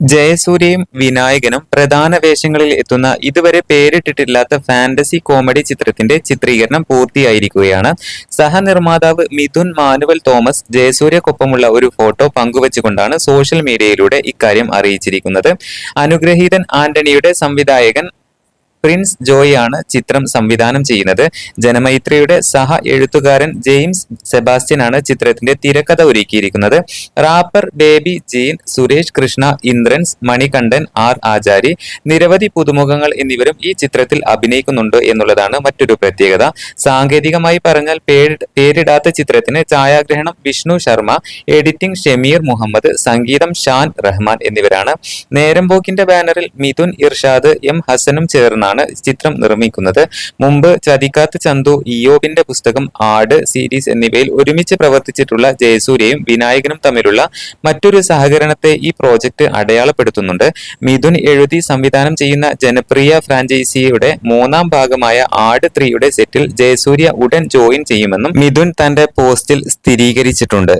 ജയസൂര്യയും വിനായകനും പ്രധാന വേഷങ്ങളിൽ എത്തുന്ന ഇതുവരെ പേരിട്ടിട്ടില്ലാത്ത ഫാന്റസി കോമഡി ചിത്രത്തിന്റെ ചിത്രീകരണം പൂർത്തിയായിരിക്കുകയാണ്. സഹനിർമ്മാതാവ് മിഥുൻ മാനുവൽ തോമസ് ജയസൂര്യക്കൊപ്പമുള്ള ഒരു ഫോട്ടോ പങ്കുവച്ചുകൊണ്ടാണ് സോഷ്യൽ മീഡിയയിലൂടെ ഇക്കാര്യം അറിയിച്ചിരിക്കുന്നത്. അനുഗ്രഹീതൻ ആന്റണിയുടെ സംവിധായകൻ പ്രിൻസ് ജോയ് ആണ് ചിത്രം സംവിധാനം ചെയ്യുന്നത്. ജനമൈത്രിയുടെ സഹ എഴുത്തുകാരൻ ജെയിംസ് സെബാസ്റ്റ്യൻ ആണ് ചിത്രത്തിന്റെ തിരക്കഥ ഒരുക്കിയിരിക്കുന്നത്. റാപ്പർ ബേബി ജീൻ സുരേഷ് കൃഷ്ണ ഇന്ദ്രൻസ് മണികണ്ഠൻ ആർ ആചാരി നിരവധി പുതുമുഖങ്ങൾ എന്നിവരും ഈ ചിത്രത്തിൽ അഭിനയിക്കുന്നുണ്ട് എന്നുള്ളതാണ് മറ്റൊരു പ്രത്യേകത. സാങ്കേതികമായി പറഞ്ഞാൽ പേര് പേരിടാത്ത ചിത്രത്തിന് ഛായാഗ്രഹണം വിഷ്ണു ശർമ്മ എഡിറ്റിംഗ് ഷെമീർ മുഹമ്മദ് സംഗീതം ഷാൻ റഹ്മാൻ എന്നിവരാണ്. നേരംപോക്കിന്റെ ബാനറിൽ മിഥുൻ ഇർഷാദ് എം ഹസനും ചേർന്നാണ് ചിത്രം നിർമ്മിക്കുന്നത്. മുമ്പ് ചതിക്കാത്ത ചന്തു ഇയോബിന്റെ പുസ്തകം ആട് സീരീസ് എന്നിവയിൽ ഒരുമിച്ച് പ്രവർത്തിച്ചിട്ടുള്ള ജയസൂര്യയും വിനായകനും തമ്മിലുള്ള മറ്റൊരു സഹകരണത്തെ ഈ പ്രോജക്റ്റ് അടയാളപ്പെടുത്തുന്നുണ്ട്. മിഥുൻ എഴുതി സംവിധാനം ചെയ്യുന്ന ജനപ്രിയ ഫ്രാഞ്ചൈസിയുടെ മൂന്നാം ഭാഗമായ ആട് ത്രീയുടെ സെറ്റിൽ ജയസൂര്യ ഉടൻ ജോയിൻ ചെയ്യുമെന്നും മിഥുൻ തന്റെ പോസ്റ്റിൽ സ്ഥിരീകരിച്ചിട്ടുണ്ട്.